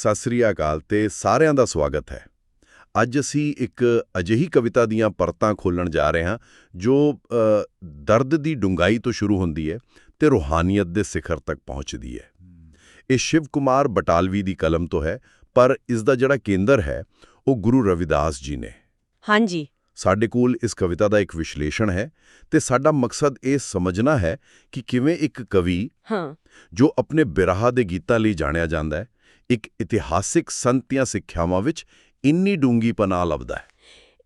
ਸਤਿ ਸ੍ਰੀ ਅਕਾਲ ਤੇ ਸਾਰਿਆਂ ਦਾ ਸਵਾਗਤ ਹੈ। ਅੱਜ ਅਸੀਂ ਇੱਕ ਅਜਿਹੀ ਕਵਿਤਾ ਦੀਆਂ ਪਰਤਾਂ ਖੋਲਣ ਜਾ ਰਹੇ ਹਾਂ ਜੋ ਦਰਦ ਦੀ ਡੂੰਘਾਈ ਤੋਂ ਸ਼ੁਰੂ ਹੁੰਦੀ ਹੈ ਤੇ ਰੂਹਾਨੀਅਤ ਦੇ ਸਿਖਰ ਤੱਕ ਪਹੁੰਚਦੀ ਹੈ। ਇਹ ਸ਼ਿਵ ਕੁਮਾਰ ਬਟਾਲਵੀ ਦੀ ਕਲਮ ਤੋਂ ਹੈ ਪਰ ਇਸ ਦਾ ਜਿਹੜਾ ਕੇਂਦਰ ਹੈ ਉਹ ਗੁਰੂ ਰਵਿਦਾਸ ਜੀ ਨੇ। ਹਾਂਜੀ। ਸਾਡੇ ਕੋਲ ਇਸ ਕਵਿਤਾ ਦਾ ਇੱਕ ਵਿਸ਼ਲੇਸ਼ਣ ਹੈ ਤੇ ਸਾਡਾ ਮਕਸਦ ਇਹ ਸਮਝਣਾ ਹੈ ਕਿ ਕਿਵੇਂ ਇੱਕ ਕਵੀ ਹਾਂ। ਜੋ ਆਪਣੇ ਬਿਰਹਾ ਦੇ ਗੀਤਾਂ ਲਈ ਜਾਣਿਆ ਜਾਂਦਾ ਹੈ ਇੱਕ ਇਤਿਹਾਸਿਕ ਸੰਤੀਆਂ ਸਿੱਖਿਆਵਾਂ ਵਿੱਚ ਇੰਨੀ ਡੂੰਗੀ ਪਨਾਹ ਲੱਭਦਾ ਹੈ।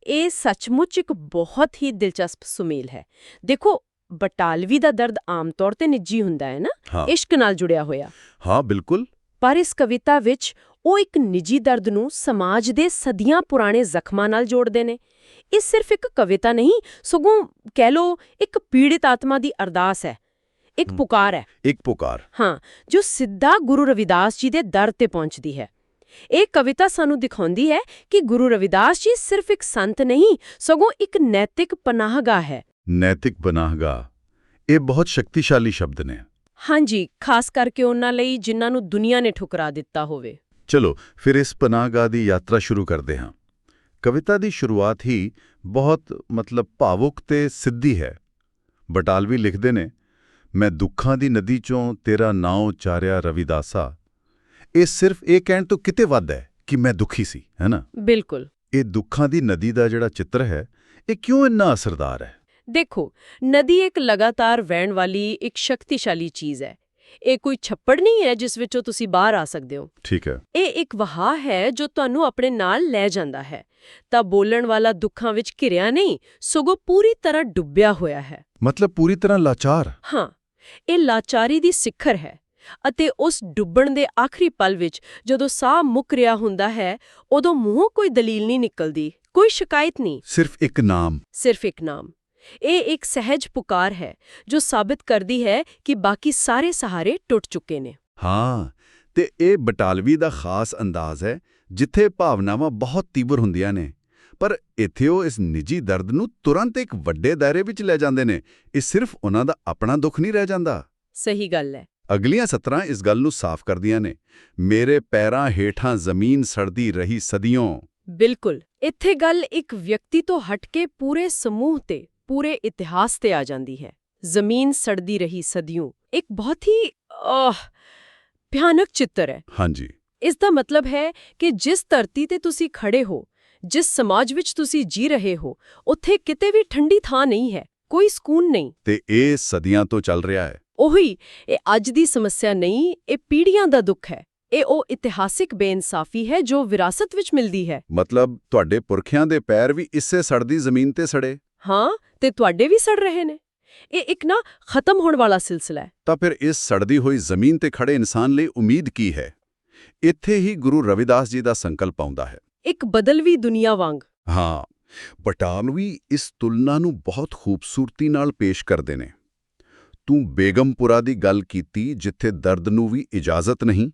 ਇਹ ਸੱਚਮੁੱਚ ਇੱਕ ਬਹੁਤ ਹੀ ਦਿਲਚਸਪ ਸੁਮੇਲ ਹੈ। ਦੇਖੋ ਬਟਾਲਵੀ ਦਾ ਦਰਦ ਆਮ ਤੌਰ ਤੇ ਨਿੱਜੀ ਹੁੰਦਾ ਹੈ ਨਾ? ਇਸ਼ਕ ਨਾਲ ਜੁੜਿਆ ਹੋਇਆ। ਹਾਂ ਬਿਲਕੁਲ। ਪਰ ਇਸ ਕਵਿਤਾ ਵਿੱਚ ਉਹ ਇੱਕ ਨਿੱਜੀ ਦਰਦ ਨੂੰ ਸਮਾਜ ਦੇ ਸਦੀਆਂ ਪੁਰਾਣੇ ਜ਼ਖਮਾਂ ਨਾਲ ਜੋੜਦੇ ਨੇ। ਇਹ ਸਿਰਫ ਇੱਕ ਕਵਿਤਾ ਨਹੀਂ ਸਗੋਂ ਕਹਿ ਲੋ ਇੱਕ ਪੀੜਿਤ ਆਤਮਾ ਦੀ ਅਰਦਾਸ ਹੈ। ਇੱਕ। ਪੁਕਾਰ ਹੈ। ਇੱਕ ਪੁਕਾਰ। ਹਾਂ ਜੋ ਸਿੱਧਾ ਗੁਰੂ ਰਵਿਦਾਸ ਜੀ ਦੇ ਦਰ ਤੇ ਪਹੁੰਚਦੀ ਹੈ। ਇਹ ਕਵਿਤਾ ਸਾਨੂੰ ਦਿਖਾਉਂਦੀ ਹੈ ਕਿ ਗੁਰੂ ਰਵਿਦਾਸ ਜੀ ਸਿਰਫ ਇੱਕ ਸੰਤ ਨਹੀਂ ਸਗੋਂ ਇੱਕ ਨੈਤਿਕ ਪਨਾਹਗਾਹ ਹੈ। ਨੈਤਿਕ ਬਨਾਹਗਾ ਇਹ ਬਹੁਤ ਸ਼ਕਤੀਸ਼ਾਲੀ ਸ਼ਬਦ ਨੇ। ਹਾਂਜੀ ਖਾਸ ਕਰਕੇ ਉਹਨਾਂ ਲਈ ਜਿਨ੍ਹਾਂ ਨੂੰ ਦੁਨੀਆ ਨੇ ਠੁਕਰਾ ਦਿੱਤਾ ਹੋਵੇ। ਚਲੋ ਫਿਰ ਇਸ ਪਨਾਹਗਾ ਦੀ ਯਾਤਰਾ ਸ਼ੁਰੂ ਕਰਦੇ ਹਾਂ। ਕਵਿਤਾ ਦੀ ਸ਼ੁਰੂਆਤ ਹੀ ਬਹੁਤ ਮਤਲਬ ਭਾਵੁਕ ਤੇ ਸਿੱਧੀ ਹੈ। ਬਟਾਲਵੀ ਲਿਖਦੇ ਨੇ ਮੈਂ ਦੁੱਖਾਂ ਦੀ ਨਦੀ ਚੋਂ ਤੇਰਾ ਨਾਂ ਉਚਾਰਿਆ ਰਵਿਦਾਸਾ। ਇਹ ਸਿਰਫ ਇਹ ਕਹਿਣ ਤੋਂ ਕਿਤੇ ਵੱਧ ਹੈ ਕਿ ਮੈਂ ਦੁਖੀ ਸੀ ਹੈਨਾ ਬਿਲਕੁਲ। ਇਹ ਦੁੱਖਾਂ ਦੀ ਨਦੀ ਦਾ ਜਿਹੜਾ ਚਿੱਤਰ ਹੈ ਇਹ ਕਿਉਂ ਇੰਨਾ ਅਸਰਦਾਰ ਹੈ? ਦੇਖੋ ਨਦੀ ਇੱਕ ਲਗਾਤਾਰ ਵਹਿਣ ਵਾਲੀ ਇੱਕ ਸ਼ਕਤੀਸ਼ਾਲੀ ਚੀਜ਼ ਹੈ। ਇਹ ਕੋਈ ਛੱਪੜ ਨਹੀਂ ਹੈ ਜਿਸ ਵਿੱਚੋਂ ਤੁਸੀਂ ਬਾਹਰ ਆ ਸਕਦੇ ਹੋ। ਠੀਕ ਹੈ। ਇਹ ਇੱਕ ਵਹਾਅ ਹੈ ਜੋ ਤੁਹਾਨੂੰ ਆਪਣੇ ਨਾਲ ਲੈ ਜਾਂਦਾ ਹੈ। ਤਾਂ ਬੋਲਣ ਵਾਲਾ ਦੁੱਖਾਂ ਵਿੱਚ ਘਿਰਿਆ ਨਹੀਂ ਸਗੋਂ ਪੂਰੀ ਤਰ੍ਹਾਂ ਡੁੱਬਿਆ ਹੋਇਆ ਹੈ। ਮਤਲਬ ਪੂਰੀ ਤਰ੍ਹਾਂ ਲਾਚਾਰ? ਹਾਂ। ਇਹ ਲਾਚਾਰੀ ਦੀ ਸਿਖਰ ਹੈ ਅਤੇ ਉਸ ਡੁੱਬਣ ਦੇ ਆਖਰੀ ਪਲ ਵਿੱਚ ਜਦੋਂ ਸਾਹ ਮੁੱਕ ਰਿਹਾ ਹੁੰਦਾ ਹੈ ਉਦੋਂ ਮੂੰਹੋਂ ਕੋਈ ਦਲੀਲ ਨਹੀਂ ਨਿਕਲਦੀ ਕੋਈ ਸ਼ਿਕਾਇਤ ਨਹੀਂ। ਸਿਰਫ ਇੱਕ ਨਾਮ। ਸਿਰਫ ਇੱਕ ਨਾਮ। ਇਹ ਇੱਕ ਸਹਿਜ ਪੁਕਾਰ ਹੈ ਜੋ ਸਾਬਿਤ ਕਰਦੀ ਹੈ ਕਿ ਬਾਕੀ ਸਾਰੇ ਸਹਾਰੇ ਟੁੱਟ ਚੁੱਕੇ ਨੇ। ਹਾਂ ਤੇ ਇਹ ਬਟਾਲਵੀ ਦਾ ਖਾਸ ਅੰਦਾਜ਼ ਹੈ ਜਿੱਥੇ ਭਾਵਨਾਵਾਂ ਬਹੁਤ ਤੀਬਰ ਹੁੰਦੀਆਂ ਨੇ। ਪਰ ਇੱਥੇ ਉਹ ਇਸ ਨਿੱਜੀ ਦਰਦ ਨੂੰ ਤੁਰੰਤ ਇੱਕ ਵੱਡੇ ਦਾਇਰੇ ਵਿੱਚ ਲੈ ਜਾਂਦੇ ਨੇ। ਇਹ ਸਿਰਫ ਉਹਨਾਂ ਦਾ ਆਪਣਾ ਦੁੱਖ ਨਹੀਂ ਰਹਿ ਜਾਂਦਾ। ਸਹੀ ਗੱਲ ਹੈ। ਅਗਲੀਆਂ ਸਤਰਾਂ ਇਸ ਗੱਲ ਨੂੰ ਸਾਫ਼ ਕਰਦੀਆਂ ਨੇ। ਮੇਰੇ ਪੈਰਾਂ ਹੇਠਾਂ ਜ਼ਮੀਨ ਸੜਦੀ ਰਹੀ ਸਦੀਆਂ। ਬਿਲਕੁਲ। ਇੱਥੇ ਗੱਲ ਇੱਕ ਵਿਅਕਤੀ ਤੋਂ ਹਟ ਕੇ ਪੂਰੇ ਸਮੂਹ ਤੇ ਪੂਰੇ ਇਤਿਹਾਸ ਤੇ ਆ ਜਾਂਦੀ ਹੈ। ਜ਼ਮੀਨ ਸੜਦੀ ਰਹੀ ਸਦੀਆਂ। ਇੱਕ ਬਹੁਤ ਹੀ ਭਿਆਨਕ ਚਿੱਤਰ ਹੈ। ਹਾਂਜੀ। ਇਸ ਦਾ ਮਤਲਬ ਹੈ ਕਿ ਜਿਸ ਧਰਤੀ ਤੇ ਤੁਸੀਂ ਖੜੇ ਹੋ ਜਿਸ ਸਮਾਜ ਵਿੱਚ ਤੁਸੀਂ ਜੀ ਰਹੇ ਹੋ ਉੱਥੇ ਕਿਤੇ ਵੀ ਠੰਡੀ ਥਾਂ ਨਹੀਂ ਹੈ ਕੋਈ ਸਕੂਨ ਨਹੀਂ। ਤੇ ਇਹ ਸਦੀਆਂ ਤੋਂ ਚੱਲ ਰਿਹਾ ਹੈ। ਉਹੀ ਇਹ ਅੱਜ ਦੀ ਸਮੱਸਿਆ ਨਹੀਂ ਇਹ ਪੀੜ੍ਹੀਆਂ ਦਾ ਦੁੱਖ ਹੈ। ਇਹ ਉਹ ਇਤਿਹਾਸਿਕ ਬੇਇਨਸਾਫੀ ਹੈ ਜੋ ਵਿਰਾਸਤ ਵਿੱਚ ਮਿਲਦੀ ਹੈ। ਮਤਲਬ ਤੁਹਾਡੇ ਪੁਰਖਿਆਂ ਦੇ ਪੈਰ ਵੀ ਇਸੇ ਸੜਦੀ ਜ਼ਮੀਨ ਤੇ ਸੜੇ? ਹਾਂ ਤੇ ਤੁਹਾਡੇ ਵੀ ਸੜ ਰਹੇ ਨੇ। ਇਹ ਇੱਕ ਨਾ ਖਤਮ ਹੋਣ ਵਾਲਾ ਸਿਲਸਿਲਾ ਹੈ। ਤਾਂ ਫਿਰ ਇਸ ਸੜਦੀ ਹੋਈ ਜ਼ਮੀਨ ਤੇ ਖੜੇ ਇਨਸਾਨ ਲਈ ਉਮੀਦ ਕੀ ਹੈ? ਇੱਥੇ ਹੀ ਗੁਰੂ ਰਵਿਦਾਸ ਜੀ ਦਾ ਸੰਕਲਪ ਆਉਂਦਾ ਹੈ। ਇੱਕ ਬਦਲਵੀ ਦੁਨੀਆ ਵਾਂਗ। ਹਾਂ ਬਟਾਲਵੀ ਇਸ ਤੁਲਨਾ ਨੂੰ ਬਹੁਤ ਖੂਬਸੂਰਤੀ ਨਾਲ ਪੇਸ਼ ਕਰਦੇ ਨੇ। ਤੂੰ ਬੇਗਮਪੁਰਾ ਦੀ ਗੱਲ ਕੀਤੀ ਜਿੱਥੇ ਦਰਦ ਨੂੰ ਵੀ ਇਜਾਜ਼ਤ ਨਹੀਂ?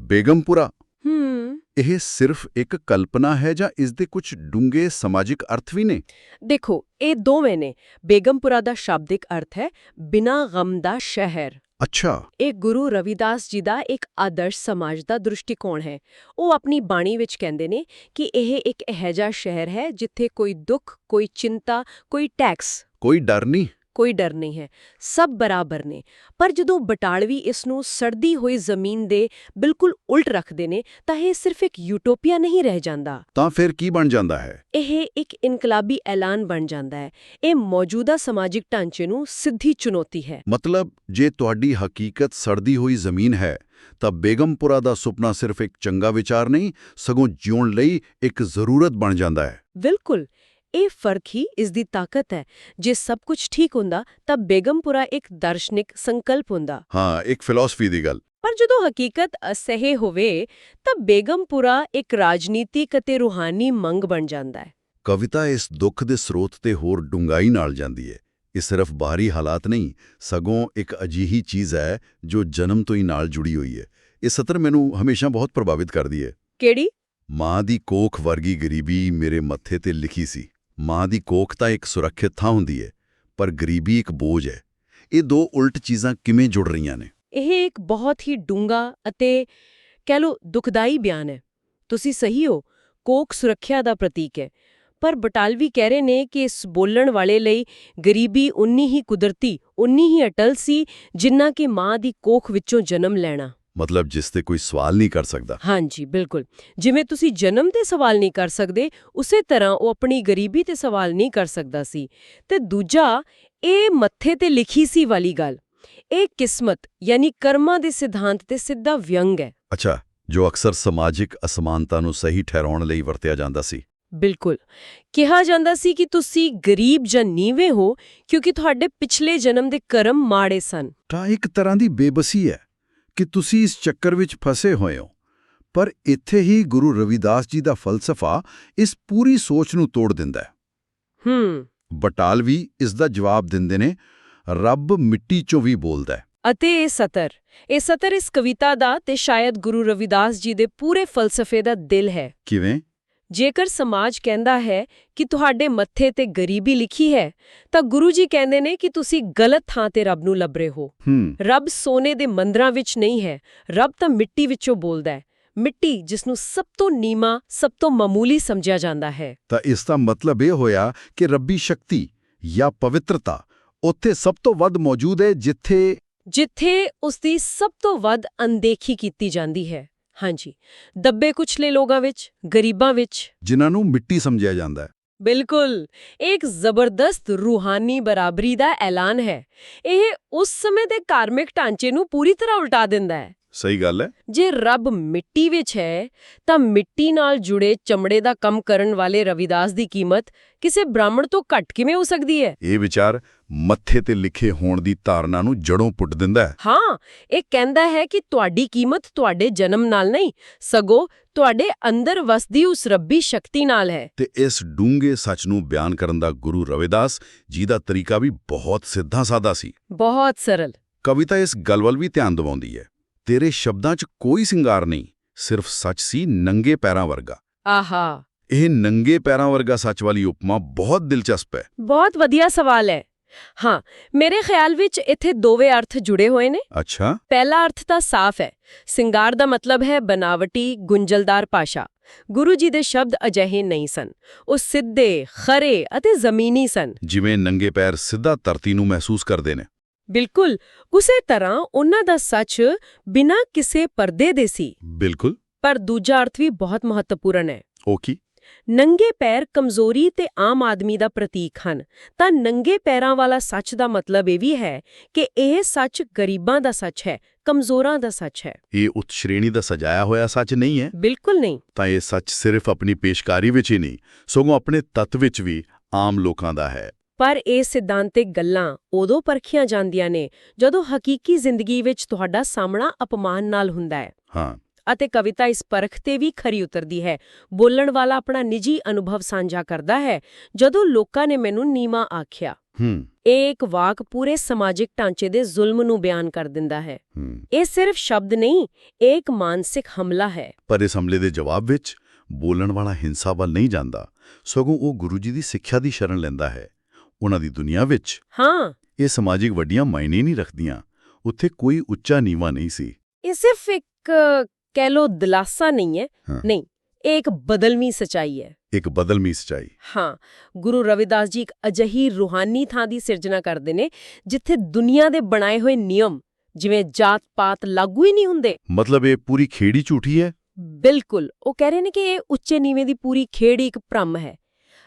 ਬੇਗਮਪੁਰਾ? ਹੂੰ। ਇਹ ਸਿਰਫ ਇੱਕ ਕਲਪਨਾ ਹੈ ਜਾਂ ਇਸ ਦੇ ਕੁਝ ਡੂੰਘੇ ਸਮਾਜਿਕ ਅਰਥ ਵੀ ਨੇ? ਦੇਖੋ ਇਹ ਦੋਵੇਂ ਨੇ। ਬੇਗਮਪੁਰਾ ਦਾ ਸ਼ਾਬਦਿਕ ਅਰਥ ਹੈ ਬਿਨਾ ਗਮ ਦਾ ਸ਼ਹਿਰ। ਅੱਛਾ। ਇਹ ਗੁਰੂ ਰਵਿਦਾਸ ਜੀ ਦਾ ਇੱਕ ਆਦਰਸ਼ ਸਮਾਜ ਦਾ ਦ੍ਰਿਸ਼ਟੀਕੋਣ ਹੈ। ਉਹ ਆਪਣੀ ਬਾਣੀ ਵਿੱਚ ਕਹਿੰਦੇ ਨੇ ਕਿ ਇਹ ਇੱਕ ਅਹਿਜਾ ਸ਼ਹਿਰ ਹੈ ਜਿੱਥੇ ਕੋਈ ਦੁੱਖ ਕੋਈ ਚਿੰਤਾ ਕੋਈ ਟੈਕਸ ਕੋਈ ਡਰ ਨਹੀਂ। ਕੋਈ ਡਰ ਨਹੀਂ ਹੈ ਸਭ ਬਰਾਬਰ ਨੇ। ਪਰ ਜਦੋਂ ਬਟਾਲਵੀ ਇਸ ਨੂੰ ਸੜਦੀ ਹੋਈ ਜ਼ਮੀਨ ਦੇ ਬਿਲਕੁਲ ਉਲਟ ਰੱਖਦੇ ਨੇ ਤਾਂ ਇਹ ਸਿਰਫ ਇੱਕ ਯੂਟੋਪੀਆ ਨਹੀਂ ਰਹਿ ਜਾਂਦਾ। ਤਾਂ ਫਿਰ ਕੀ ਬਣ ਜਾਂਦਾ ਹੈ? ਇਹ ਇੱਕ ਇਨਕਲਾਬੀ ਐਲਾਨ ਬਣ ਜਾਂਦਾ ਹੈ। ਇਹ ਮੌਜੂਦਾ ਸਮਾਜਿਕ ਢਾਂਚੇ ਨੂੰ ਸਿੱਧੀ ਚੁਣੌਤੀ ਹੈ। ਮਤਲਬ ਜੇ ਤੁਹਾਡੀ ਹਕੀਕਤ ਸੜਦੀ ਹੋਈ ਜ਼ਮੀਨ ਹੈ ਤਾਂ ਬੇਗਮਪੁਰਾ ਦਾ ਸੁਪਨਾ ਸਿਰਫ ਇੱਕ ਚੰਗਾ ਵਿਚਾਰ ਨਹੀਂ ਸਗੋਂ ਜਿਉਣ ਲਈ ਇੱਕ ਜ਼ਰੂਰਤ ਬਣ ਜਾਂਦਾ ਹੈ। ਬਿਲਕੁਲ। ਇਹ ਫ਼ਰਕ ਹੀ ਇਸ ਦੀ ਤਾਕਤ ਹੈ। ਜੇ ਸਭ ਕੁਝ ਠੀਕ ਹੁੰਦਾ ਤਾਂ ਬੇਗਮਪੁਰਾ ਇੱਕ ਦਰਸ਼ਨਿਕ ਸੰਕਲਪ ਹੁੰਦਾ। ਹਾਂ ਇੱਕ ਫਿਲਾਸਫੀ ਦੀ ਗੱਲ। ਪਰ ਜਦੋਂ ਹਕੀਕਤ ਅਸਹਿ ਹੋਵੇ ਤਾਂ ਬੇਗਮਪੁਰਾ ਇੱਕ ਰਾਜਨੀਤਿਕ ਅਤੇ ਰੂਹਾਨੀ ਮੰਗ ਬਣ ਜਾਂਦਾ ਹੈ। ਕਵਿਤਾ ਇਸ ਦੁੱਖ ਦੇ ਸਰੋਤ ਤੇ ਹੋਰ ਡੂੰਘਾਈ ਨਾਲ ਜਾਂਦੀ ਹੈ। ਇਹ ਸਿਰਫ ਬਾਹਰੀ ਹਾਲਾਤ ਨਹੀਂ ਸਗੋਂ ਇੱਕ ਅਜੀਹੀ ਚੀਜ਼ ਹੈ ਜੋ ਜਨਮ ਤੋਂ ਹੀ ਨਾਲ ਜੁੜੀ ਹੋਈ ਹੈ। ਇਹ ਸਤਰ ਮੈਨੂੰ ਹਮੇਸ਼ਾ ਬਹੁਤ ਪ੍ਰਭਾਵਿਤ ਕਰਦੀ ਹੈ। ਕਿਹੜੀ? ਮਾਂ ਦੀ ਕੋਖ ਵਰਗੀ ਗਰੀਬੀ ਮੇਰੇ ਮੱਥੇ ਤੇ ਲਿਖੀ ਸੀ। ਮਾਂ ਦੀ ਕੋਖ ਤਾਂ ਇੱਕ ਸੁਰੱਖਿਅਤ ਥਾਂ ਹੁੰਦੀ ਹੈ ਪਰ ਗਰੀਬੀ ਇੱਕ ਬੋਝ ਹੈ ਇਹ ਦੋ ਉਲਟ ਚੀਜ਼ਾਂ ਕਿਵੇਂ ਜੁੜ ਰਹੀਆਂ ਨੇ? ਇਹ ਇੱਕ ਬਹੁਤ ਹੀ ਡੂੰਘਾ ਅਤੇ ਕਹਿ ਲਓ ਦੁਖਦਾਈ ਬਿਆਨ ਹੈ ਤੁਸੀਂ ਸਹੀ ਹੋ, ਕੋਖ ਸੁਰੱਖਿਆ ਦਾ ਪ੍ਰਤੀਕ ਹੈ ਪਰ ਬਟਾਲਵੀ ਕਹਿ ਰਹੇ ਨੇ ਕਿ ਇਸ ਬੋਲਣ ਵਾਲੇ ਲਈ ਗਰੀਬੀ ਉਨੀ ਹੀ ਕੁਦਰਤੀ ਉਨੀ ਹੀ ਅਟਲ ਸੀ ਜਿੰਨਾ ਕਿ ਮਾਂ ਦੀ ਕੋਖ ਵਿੱਚੋਂ ਜਨਮ ਲੈਣਾ। ਮਤਲਬ ਜਿਸ ਤੇ ਕੋਈ ਸਵਾਲ ਨਹੀਂ ਕਰ ਸਕਦਾ। ਹਾਂਜੀ ਬਿਲਕੁਲ। ਜਿਵੇਂ ਤੁਸੀਂ ਜਨਮ ਤੇ ਸਵਾਲ ਨਹੀਂ ਕਰ ਸਕਦੇ ਉਸੇ ਤਰ੍ਹਾਂ ਉਹ ਆਪਣੀ ਗਰੀਬੀ ਤੇ ਸਵਾਲ ਨਹੀਂ ਕਰ ਸਕਦਾ ਸੀ। ਤੇ ਦੂਜਾ ਇਹ ਮੱਥੇ ਤੇ ਲਿਖੀ ਸੀ ਵਾਲੀ ਗੱਲ। ਇਹ ਕਿਸਮਤ ਯਾਨੀ ਕਰਮਾਂ ਦੇ ਸਿਧਾਂਤ ਤੇ ਸਿੱਧਾ ਵਿਅੰਗ ਹੈ। ਅੱਛਾ ਜੋ ਅਕਸਰ ਸਮਾਜਿਕ ਅਸਮਾਨਤਾ ਨੂੰ ਸਹੀ ਠਹਿਰਾਉਣ ਲਈ ਵਰਤਿਆ ਜਾਂਦਾ ਸੀ। ਬਿਲਕੁਲ। ਕਿਹਾ ਜਾਂਦਾ ਸੀ ਕਿ ਤੁਸੀਂ ਗਰੀਬ ਜਾਂ ਨੀਵੇਂ ਹੋ ਕਿਉਂਕਿ ਤੁਹਾਡੇ ਪਿਛਲੇ ਜਨਮ ਦੇ ਕਰਮ ਮਾੜੇ ਸਨ। ਤਾਂ ਇੱਕ ਤਰ੍ਹਾਂ ਦੀ ਬੇਬਸੀ ਹੈ। ਕਿ ਤੁਸੀਂ ਇਸ ਚੱਕਰ ਵਿੱਚ ਫਸੇ ਹੋਏ ਹੋ। ਪਰ ਇੱਥੇ ਹੀ ਗੁਰੂ ਰਵਿਦਾਸ ਜੀ ਦਾ ਫਲਸਫਾ ਇਸ ਪੂਰੀ ਸੋਚ ਨੂੰ ਤੋੜ ਦਿੰਦਾ ਹੈ। ਹੂੰ। ਬਟਾਲਵੀ ਇਸ ਦਾ ਜਵਾਬ ਦਿੰਦੇ ਨੇ ਰੱਬ ਮਿੱਟੀ ਚੋਂ ਵੀ ਬੋਲਦਾ ਹੈ। ਅਤੇ ਇਹ ਸਤਰ ਇਹ ਸਤਰ ਇਸ ਕਵਿਤਾ ਦਾ ਤੇ ਸ਼ਾਇਦ ਗੁਰੂ ਰਵਿਦਾਸ ਜੀ ਦੇ ਪੂਰੇ ਫਲਸਫੇ ਦਾ ਦਿਲ ਹੈ। ਕਿਵੇਂ? ਜੇਕਰ ਸਮਾਜ ਕਹਿੰਦਾ ਹੈ ਕਿ ਤੁਹਾਡੇ ਮੱਥੇ ਤੇ ਗਰੀਬੀ ਲਿਖੀ ਹੈ ਤਾਂ ਗੁਰੂ ਜੀ ਕਹਿੰਦੇ ਨੇ ਕਿ ਤੁਸੀਂ ਗਲਤ ਥਾਂ ਤੇ ਰੱਬ ਨੂੰ ਲੱਭ ਰਹੇ ਹੋ। ਰੱਬ ਸੋਨੇ ਦੇ ਮੰਦਰਾਂ ਵਿੱਚ ਨਹੀਂ ਹੈ ਰੱਬ ਤਾਂ ਮਿੱਟੀ ਵਿੱਚੋਂ ਬੋਲਦਾ ਹੈ। ਮਿੱਟੀ ਜਿਸ ਨੂੰ ਸਭ ਤੋਂ ਨੀਮਾ ਸਭ ਤੋਂ ਮਾਮੂਲੀ ਸਮਝਿਆ ਜਾਂਦਾ ਹੈ। ਤਾਂ ਇਸ ਦਾ ਮਤਲਬ ਇਹ ਹੋਇਆ ਕਿ ਰੱਬੀ ਸ਼ਕਤੀ ਜਾਂ ਪਵਿੱਤਰਤਾ ਉੱਥੇ ਸਭ ਤੋਂ ਵੱਧ ਮੌਜੂਦ ਹੈ ਜਿੱਥੇ ਜਿੱਥੇ ਉਸ ਦੀ ਸਭ ਤੋਂ ਵੱਧ ਅਣਦੇਖੀ ਕੀਤੀ ਜਾਂਦੀ ਹੈ। ਹਾਂਜੀ ਦੱਬੇ ਕੁਚਲੇ ਲੋਕਾਂ ਵਿੱਚ ਗਰੀਬਾਂ ਵਿੱਚ। ਜਿਨ੍ਹਾਂ ਨੂੰ ਮਿੱਟੀ ਸਮਝਿਆ ਜਾਂਦਾ ਹੈ। ਬਿਲਕੁਲ ਇੱਕ ਜ਼ਬਰਦਸਤ ਰੂਹਾਨੀ ਬਰਾਬਰੀ ਦਾ ਐਲਾਨ ਹੈ। ਇਹ ਉਸ ਸਮੇਂ ਦੇ ਕਾਰਮਿਕ ਢਾਂਚੇ ਨੂੰ ਪੂਰੀ ਤਰ੍ਹਾਂ ਉਲਟਾ ਦਿੰਦਾ ਹੈ। ਸਹੀ ਗੱਲ ਹੈ। ਜੇ ਰੱਬ ਮਿੱਟੀ ਵਿੱਚ ਹੈ ਤਾਂ ਮਿੱਟੀ ਨਾਲ ਜੁੜੇ ਚਮੜੇ ਦਾ ਕੰਮ ਕਰਨ ਵਾਲੇ ਰਵਿਦਾਸ ਦੀ ਕੀਮਤ ਕਿਸੇ ਬ੍ਰਾਹਮਣ ਤੋਂ ਘੱਟ ਕਿਵੇਂ ਹੋ ਸਕਦੀ ਹੈ? ਇਹ ਵਿਚਾਰ ਮੱਥੇ ਤੇ ਲਿਖੇ ਹੋਣ ਦੀ ਧਾਰਨਾ ਨੂੰ ਜੜੋਂ ਪੁੱਟ ਦਿੰਦਾ ਹੈ। ਹਾਂ ਇਹ ਕਹਿੰਦਾ ਹੈ ਕਿ ਤੁਹਾਡੀ ਕੀਮਤ ਤੁਹਾਡੇ ਜਨਮ ਨਾਲ ਨਹੀਂ ਸਗੋਂ ਤੁਹਾਡੇ ਅੰਦਰ ਵਸਦੀ ਉਸ ਰੱਬੀ ਸ਼ਕਤੀ ਨਾਲ ਹੈ। ਤੇ ਇਸ ਡੂੰਘੇ ਸੱਚ ਨੂੰ ਬਿਆਨ ਕਰਨ ਦਾ ਗੁਰੂ ਰਵਿਦਾਸ ਜੀ ਦਾ ਤਰੀਕਾ ਵੀ ਬਹੁਤ ਸਿੱਧਾ ਸਾਦਾ ਸੀ। ਬਹੁਤ ਸਰਲ। ਕਵਿਤਾ ਇਸ ਗੱਲ ਵੱਲ ਵੀ ਧਿਆਨ ਦਿਵਾਉਂਦੀ ਹੈ ਤੇਰੇ ਸ਼ਬਦਾਂ 'ਚ ਕੋਈ ਸਿੰਗਾਰ ਨਹੀਂ ਸਿਰਫ ਸੱਚ ਸੀ ਨੰਗੇ ਪੈਰਾਂ ਵਰਗਾ। ਆਹਾ। ਇਹ ਨੰਗੇ ਪੈਰਾਂ ਵਰਗਾ ਸੱਚ ਵਾਲੀ ਉਪਮਾ ਬਹੁਤ ਦਿਲਚਸਪ ਹੈ। ਬਹੁਤ ਵਧੀਆ ਸਵਾਲ ਹੈ। ਹਾਂ ਮੇਰੇ ਖਿਆਲ ਵਿੱਚ ਇੱਥੇ ਦੋਵੇਂ ਅਰਥ ਜੁੜੇ ਹੋਏ ਨੇ। ਅੱਛਾ। ਪਹਿਲਾ ਅਰਥ ਤਾਂ ਸਾਫ਼ ਹੈ। ਸਿੰਗਾਰ ਦਾ ਮਤਲਬ ਹੈ ਬਨਾਵਟੀ ਗੁੰਝਲਦਾਰ ਭਾਸ਼ਾ। ਗੁਰੂ ਜੀ ਦੇ ਸ਼ਬਦ ਅਜਿਹੇ ਨਹੀਂ ਸਨ। ਉਹ ਸਿੱਧੇ ਖਰੇ ਅਤੇ ਜ਼ਮੀਨੀ ਸਨ। ਜਿਵੇਂ ਨੰਗੇ ਪੈਰ ਸਿੱਧਾ ਧਰਤੀ ਨੂੰ ਮਹਿਸੂਸ ਕਰਦੇ ਨੇ। ਬਿਲਕੁਲ। ਉਸੇ ਤਰ੍ਹਾਂ ਉਹਨਾਂ ਦਾ ਸੱਚ ਬਿਨਾਂ ਕਿਸੇ ਪਰਦੇ ਦੇ ਸੀ। ਬਿਲਕੁਲ। ਪਰ ਦੂਜਾ ਅਰਥ ਵੀ ਬਹੁਤ ਮਹੱਤਵਪੂਰਨ ਹੈ। ਉਹ ਕੀ? ਨੰਗੇ ਪੈਰ ਕਮਜ਼ੋਰੀ ਤੇ ਆਮ ਆਦਮੀ ਦਾ ਪ੍ਰਤੀਕ ਹਨ। ਤਾਂ ਨੰਗੇ ਪੈਰਾਂ ਵਾਲਾ ਸੱਚ ਦਾ ਮਤਲਬ ਇਹ ਵੀ ਹੈ ਕਿ ਇਹ ਸੱਚ ਗਰੀਬਾਂ ਦਾ ਸੱਚ ਹੈ ਕਮਜ਼ੋਰਾਂ ਦਾ ਸੱਚ ਹੈ। ਇਹ ਉੱਚ ਸ਼੍ਰੇਣੀ ਦਾ ਸਜਾਇਆ ਹੋਇਆ ਸੱਚ ਨਹੀਂ ਹੈ। ਬਿਲਕੁਲ ਨਹੀਂ। ਤਾਂ ਇਹ ਸੱਚ ਸਿਰਫ ਆਪਣੀ ਪੇਸ਼ਕਾਰੀ ਵਿੱਚ ਹੀ ਨਹੀਂ ਸਗੋਂ ਆਪਣੇ ਤੱਤ ਵਿੱਚ ਵੀ ਆਮ ਲੋਕਾਂ ਦਾ ਹੈ। ਪਰ ਇਹ ਸਿਧਾਂਤਿਕ ਗੱਲਾਂ ਉਦੋਂ ਪਰਖੀਆਂ ਜਾਂਦੀਆਂ ਨੇ ਜਦੋਂ ਹਕੀਕੀ ਜ਼ਿੰਦਗੀ ਵਿੱਚ ਤੁਹਾਡਾ ਸਾਹਮਣਾ ਅਪਮਾਨ ਨਾਲ ਹੁੰਦਾ ਹੈ। ਹਾਂ। ਅਤੇ ਕਵਿਤਾ ਇਸ ਪਰਖ ਤੇ ਵੀ ਖਰੀ ਉਤਰਦੀ ਹੈ। ਬੋਲਣ ਵਾਲਾ ਆਪਣਾ ਨਿੱਜੀ ਅਨੁਭਵ ਸਾਂਝਾ ਕਰਦਾ ਹੈ। ਜਦੋਂ ਲੋਕਾਂ ਨੇ ਮੈਨੂੰ ਨੀਮਾ ਆਖਿਆ ਹੂੰ। ਇਹ ਇੱਕ ਵਾਕ ਪੂਰੇ ਸਮਾਜਿਕ ਢਾਂਚੇ ਦੇ ਜ਼ੁਲਮ ਨੂੰ ਬਿਆਨ ਕਰ ਦਿੰਦਾ ਹੈ। ਹੂੰ। ਇਹ ਸਿਰਫ ਸ਼ਬਦ ਨਹੀਂ ਇਹ ਇੱਕ ਮਾਨਸਿਕ ਹਮਲਾ ਹੈ। ਪਰ ਇਸ ਹਮਲੇ ਦੇ ਜਵਾਬ ਵਿੱਚ ਬੋਲਣ ਵਾਲਾ ਹਿੰਸਾ ਵੱਲ ਨਹੀਂ ਜਾਂਦਾ। ਸਗੋਂ ਉਹ ਗੁਰੂ ਜੀ ਦੀ ਸਿੱਖਿਆ ਦੀ ਸ਼ਰਨ ਲੈਂਦਾ ਹੈ। ਉਹਨਾਂ ਦੀ ਦੁਨੀਆ ਵਿੱਚ ਹਾਂ। ਇਹ ਸਮਾਜਿਕ ਵੱਡੀਆਂ ਮਾਇਨੇ ਨਹੀਂ ਰੱਖਦੀਆਂ। ਉੱਥੇ ਕੋਈ ਉੱਚਾ ਨੀਵਾ ਨਹੀਂ ਸੀ। ਇਹ ਸਿਰਫ ਇੱਕ ਕਹਿ ਲੋ ਦਿਲਾਸਾ ਨਹੀਂ ਹੈ। ਹਾਂ। ਨਹੀਂ ਇਹ ਇੱਕ ਬਦਲਵੀਂ ਸਚਾਈ ਹੈ। ਇੱਕ ਬਦਲਮੀ ਸਚਾਈ। ਹਾਂ ਗੁਰੂ ਰਵਿਦਾਸ ਜੀ ਇੱਕ ਅਜਹੀ ਰੂਹਾਨੀ ਥਾਂ ਦੀ ਸਿਰਜਣਾ ਕਰਦੇ ਨੇ ਜਿੱਥੇ ਦੁਨੀਆ ਦੇ ਬਣਾਏ ਹੋਏ ਨਿਯਮ ਜਿਵੇਂ ਜਾਤ-ਪਾਤ ਲਾਗੂ ਹੀ ਨਹੀਂ ਹੁੰਦੇ। ਮਤਲਬ ਇਹ ਪੂਰੀ ਖੇੜੀ ਝੂਠੀ ਹੈ? ਬਿਲਕੁਲ ਉਹ ਕਹਿ ਰਹੇ ਨੇ ਕਿ ਇਹ ਉੱਚੇ ਨੀਵੇਂ ਦੀ ਪੂਰੀ ਖੇੜੀ ਇੱਕ ਭ੍ਰਮ ਹੈ।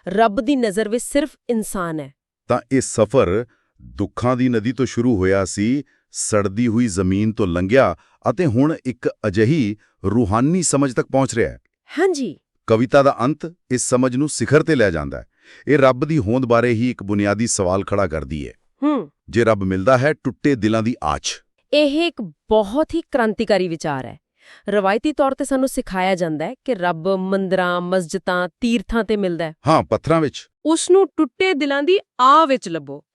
ਰੱਬ ਦੀ ਨਜ਼ਰ ਵਿੱਚ ਸਿਰਫ ਇਨਸਾਨ ਹੈ। ਤਾਂ ਇਹ ਸਫ਼ਰ ਦੁੱਖਾਂ ਦੀ ਨਦੀ ਤੋਂ ਸ਼ੁਰੂ ਹੋਇਆ ਸੀ ਸੜਦੀ ਹੋਈ ਜ਼ਮੀਨ ਤੋਂ ਲੰਘਿਆ ਅਤੇ ਹੁਣ ਇੱਕ ਅਜਹੀ ਰੂਹਾਨੀ ਸਮਝ ਤੱਕ ਪਹੁੰਚ ਰਿਹਾ ਹੈ। ਹਾਂਜੀ। ਕਵਿਤਾ ਦਾ ਅੰਤ ਇਸ ਸਮਝ ਨੂੰ ਸਿਖਰ ਤੇ ਲੈ ਜਾਂਦਾ ਹੈ। ਇਹ ਰੱਬ ਦੀ ਹੋਂਦ ਬਾਰੇ ਹੀ ਇੱਕ ਬੁਨਿਆਦੀ ਸਵਾਲ ਖੜਾ ਕਰਦੀ ਹੈ। ਹੂੰ। ਜੇ ਰੱਬ ਮਿਲਦਾ ਹੈ ਟੁੱਟੇ ਦਿਲਾਂ ਦੀ ਆਚ ਇਹ ਇੱਕ ਬਹੁਤ ਹੀ ਕ੍ਰਾਂਤੀਕਾਰੀ ਵਿਚਾਰ ਹੈ। ਰਵਾਇਤੀ ਤੌਰ ਤੇ ਸਾਨੂੰ ਸਿਖਾਇਆ ਜਾਂਦਾ ਹੈ ਕਿ ਰੱਬ ਮੰਦਰਾਂ ਮਸਜਿਦਾਂ ਤੀਰਥਾਂ ਤੇ ਮਿਲਦਾ ਹੈ। ਹਾਂ ਪੱਥਰਾਂ ਵਿੱਚ। ਉਸ ਨੂੰ ਟੁੱਟੇ ਦਿਲਾਂ ਦੀ ਆ ਵਿੱਚ ਲੱਭੋ।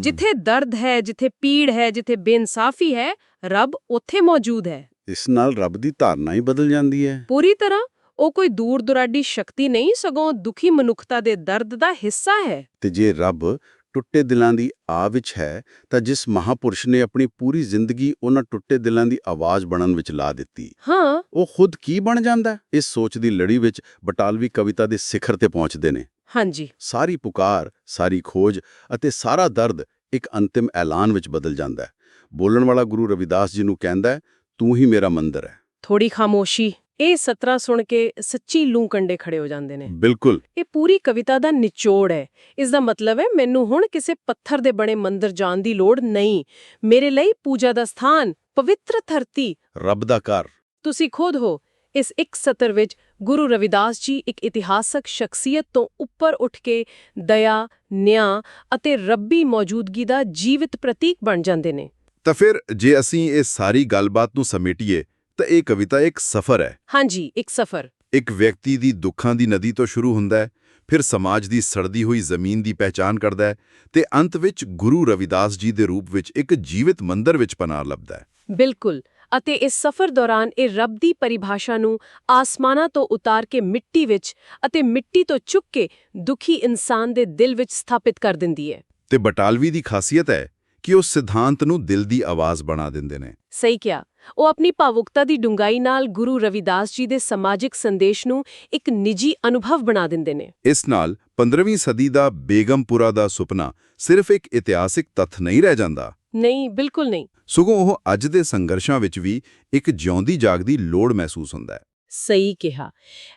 ਜਿੱਥੇ ਦਰਦ ਹੈ ਜਿੱਥੇ ਪੀੜ ਹੈ ਜਿੱਥੇ ਬੇਇਨਸਾਫੀ ਹੈ ਰੱਬ ਉੱਥੇ ਮੌਜੂਦ ਹੈ। ਇਸ ਨਾਲ ਰੱਬ ਦੀ ਧਾਰਨਾ ਹੀ ਬਦਲ ਜਾਂਦੀ ਹੈ। ਪੂਰੀ ਤਰ੍ਹਾਂ ਉਹ ਕੋਈ ਦੂਰ ਦੁਰਾਡੀ ਸ਼ਕਤੀ ਨਹੀਂ ਸਗੋਂ ਦੁਖੀ ਮਨੁੱਖਤਾ ਦੇ ਦਰਦ ਦਾ ਹਿੱਸਾ ਹੈ। ਤੇ ਜੇ ਰੱਬ ਟੁੱਟੇ ਦਿਲਾਂ ਦੀ ਆ ਵਿੱਚ ਹੈ ਤਾਂ ਜਿਸ ਮਹਾਪੁਰਸ਼ ਨੇ ਆਪਣੀ ਪੂਰੀ ਜ਼ਿੰਦਗੀ ਉਹਨਾਂ ਟੁੱਟੇ ਦਿਲਾਂ ਦੀ ਆਵਾਜ਼ ਬਣਨ ਵਿੱਚ ਲਾ ਦਿੱਤੀ ਹਾਂ। ਉਹ ਖੁਦ ਕੀ ਬਣ ਜਾਂਦਾ? ਇਸ ਸੋਚ ਦੀ ਲੜੀ ਵਿੱਚ ਬਟਾਲਵੀ ਕਵਿਤਾ ਦੇ ਸਿਖਰ ਤੇ ਪਹੁੰਚਦੇ ਨੇ। ਹਾਂਜੀ। ਸਾਰੀ ਪੁਕਾਰ ਸਾਰੀ ਖੋਜ ਅਤੇ ਸਾਰਾ ਦਰਦ ਇੱਕ ਅੰਤਿਮ ਐਲਾਨ ਵਿੱਚ ਬਦਲ ਜਾਂਦਾ ਹੈ। ਬੋਲਣ ਵਾਲਾ ਗੁਰੂ ਰਵਿਦਾਸ ਜੀ ਨੂੰ ਕਹਿੰਦਾ ਹੈ ਤੂੰ ਹੀ ਮੇਰਾ ਮੰਦਰ ਹੈ। ਥੋੜੀ ਖਾਮੋਸ਼ੀ। ਇਹ ਸਤਰਾ ਸੁਣ ਕੇ ਸੱਚੀ ਲੂ ਕੰਡੇ ਖੜੇ ਹੋ ਜਾਂਦੇ ਨੇ। ਬਿਲਕੁਲ। ਇਹ ਪੂਰੀ ਕਵਿਤਾ ਦਾ ਨਿਚੋੜ ਹੈ। ਇਸ ਦਾ ਮਤਲਬ ਹੈ ਮੈਨੂੰ ਹੁਣ ਕਿਸੇ ਪੱਥਰ ਦੇ ਬਣੇ ਮੰਦਰ ਜਾਣ ਦੀ ਲੋੜ ਨਹੀਂ। ਮੇਰੇ ਲਈ ਪੂਜਾ ਦਾ ਸਥਾਨ ਪਵਿੱਤਰ ਧਰਤੀ। ਰੱਬ ਦਾ ਘਰ। ਤੁਸੀਂ ਖੁਦ ਹੋ। ਇਸ ਇੱਕ ਸਤਰ ਵਿੱਚ ਗੁਰੂ ਰਵਿਦਾਸ ਜੀ ਇੱਕ ਇਤਿਹਾਸਕ ਸ਼ਖਸੀਅਤ ਤੋਂ ਉੱਪਰ ਉੱਠ ਕੇ ਦਇਆ, ਨਿਆਂ ਅਤੇ ਰੱਬੀ ਮੌਜੂਦਗੀ ਦਾ ਜੀਵਿਤ ਪ੍ਰਤੀਕ ਬਣ ਜਾਂਦੇ ਨੇ। ਤਾਂ ਫਿਰ ਜੇ ਅਸੀਂ ਇਹ ਸਾਰੀ ਗੱਲਬਾਤ ਨੂੰ ਸਮੇਟੀਏ ਤਾਂ ਇਹ ਕਵਿਤਾ ਇੱਕ ਸਫ਼ਰ ਹੈ। ਹਾਂਜੀ ਇੱਕ ਸਫ਼ਰ। ਇੱਕ ਵਿਅਕਤੀ ਦੀ ਦੁੱਖਾਂ ਦੀ ਨਦੀ ਤੋਂ ਸ਼ੁਰੂ ਹੁੰਦਾ ਹੈ ਫਿਰ ਸਮਾਜ ਦੀ ਸੜਦੀ ਹੋਈ ਜ਼ਮੀਨ ਦੀ ਪਹਿਚਾਨ ਕਰਦਾ ਹੈ ਤੇ ਅੰਤ ਵਿੱਚ ਗੁਰੂ ਰਵਿਦਾਸ ਜੀ ਦੇ ਰੂਪ ਵਿੱਚ ਇੱਕ ਜੀਵਿਤ ਮੰਦਰ ਵਿੱਚ ਪਨਾਹ ਲੱਭਦਾ ਹੈ। ਬਿਲਕੁਲ। ਅਤੇ ਇਸ ਸਫ਼ਰ ਦੌਰਾਨ ਇਹ ਰੱਬ ਦੀ ਪਰਿਭਾਸ਼ਾ ਨੂੰ ਆਸਮਾਨਾਂ ਤੋਂ ਉਤਾਰ ਕੇ ਮਿੱਟੀ ਵਿੱਚ ਅਤੇ ਮਿੱਟੀ ਤੋਂ ਚੁੱਕ ਕੇ ਦੁਖੀ ਇਨਸਾਨ ਦੇ ਦਿਲ ਵਿੱਚ ਸਥਾਪਿਤ ਕਰ ਦਿੰਦੀ ਹੈ। ਤੇ ਬਟਾਲਵੀ ਦੀ ਖਾਸੀਅਤ ਹੈ ਕਿ ਉਹ ਸਿਧਾਂਤ ਨੂੰ ਦਿਲ ਦੀ ਆਵਾਜ਼ ਬਣਾ ਦਿੰਦੇ ਨੇ। ਸਹੀ ਕਿਹਾ। ਉਹ ਆਪਣੀ ਭਾਵੁਕਤਾ ਦੀ ਡੂੰਘਾਈ ਨਾਲ ਗੁਰੂ ਰਵਿਦਾਸ ਜੀ ਦੇ ਸਮਾਜਿਕ ਸੰਦੇਸ਼ ਨੂੰ ਇੱਕ ਨਿੱਜੀ ਅਨੁਭਵ ਬਣਾ ਦਿੰਦੇ ਨੇ। ਇਸ ਨਾਲ 15ਵੀਂ ਸਦੀ ਦਾ ਬੇਗਮਪੁਰਾ ਦਾ ਸੁਪਨਾ ਸਿਰਫ ਇੱਕ ਇਤਿਹਾਸਿਕ ਤੱਥ ਨਹੀਂ ਰਹਿ ਜਾਂਦਾ। ਨਹੀਂ ਬਿਲਕੁਲ ਨਹੀਂ। ਸਗੋਂ ਉਹ ਅੱਜ ਦੇ ਸੰਘਰਸ਼ਾਂ ਵਿੱਚ ਵੀ ਇੱਕ ਜਿਉਂਦੀ ਜਾਗਦੀ ਲੋੜ ਮਹਿਸੂਸ ਹੁੰਦਾ ਹੈ। ਸਹੀ ਕਿਹਾ।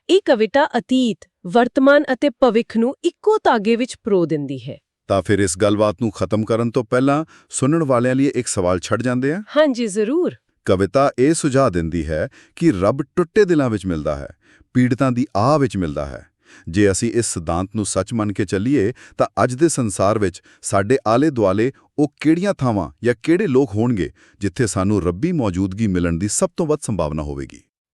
ਇਹ ਕਵਿਤਾ ਅਤੀਤ ਵਰਤਮਾਨ ਅਤੇ ਭਵਿੱਖ ਨੂੰ ਇੱਕੋ ਧਾਗੇ ਵਿੱਚ ਪਰੋ ਦਿੰਦੀ ਹੈ। ਤਾਂ ਫਿਰ ਇਸ ਗੱਲਬਾਤ ਨੂੰ ਖਤਮ ਕਰਨ ਤੋਂ ਪਹਿਲਾਂ ਸੁਣਨ ਵਾਲਿਆਂ ਲਈ ਇੱਕ ਸਵਾਲ ਛੱਡ ਜਾਂਦੇ ਆ। ਹਾਂਜੀ ਜ਼ਰੂਰ। ਕਵਿਤਾ ਇਹ ਸੁਝਾਅ ਦਿੰਦੀ ਹੈ ਕਿ ਰੱਬ ਟੁੱਟੇ ਦਿਲਾਂ ਵਿੱਚ ਮਿਲਦਾ ਹੈ ਪੀੜਤਾਂ ਦੀ ਆਹ ਵਿੱਚ ਮਿਲਦਾ ਹੈ। ਜੇ ਅਸੀਂ ਇਸ ਸਿਧਾਂਤ ਨੂੰ ਸੱਚ ਮੰਨ ਕੇ ਚੱਲੀਏ, ਤਾਂ ਅੱਜ ਦੇ ਸੰਸਾਰ ਵਿੱਚ ਸਾਡੇ ਆਲੇ-ਦੁਆਲੇ ਉਹ ਕਿਹੜੀਆਂ ਥਾਵਾਂ ਜਾਂ ਕਿਹੜੇ ਲੋਕ ਹੋਣਗੇ, ਜਿੱਥੇ ਸਾਨੂੰ ਰੱਬੀ ਮੌਜੂਦਗੀ ਮਿਲਣ ਦੀ ਸਭ ਤੋਂ ਵੱਧ ਸੰਭਾਵਨਾ ਹੋਵੇਗੀ?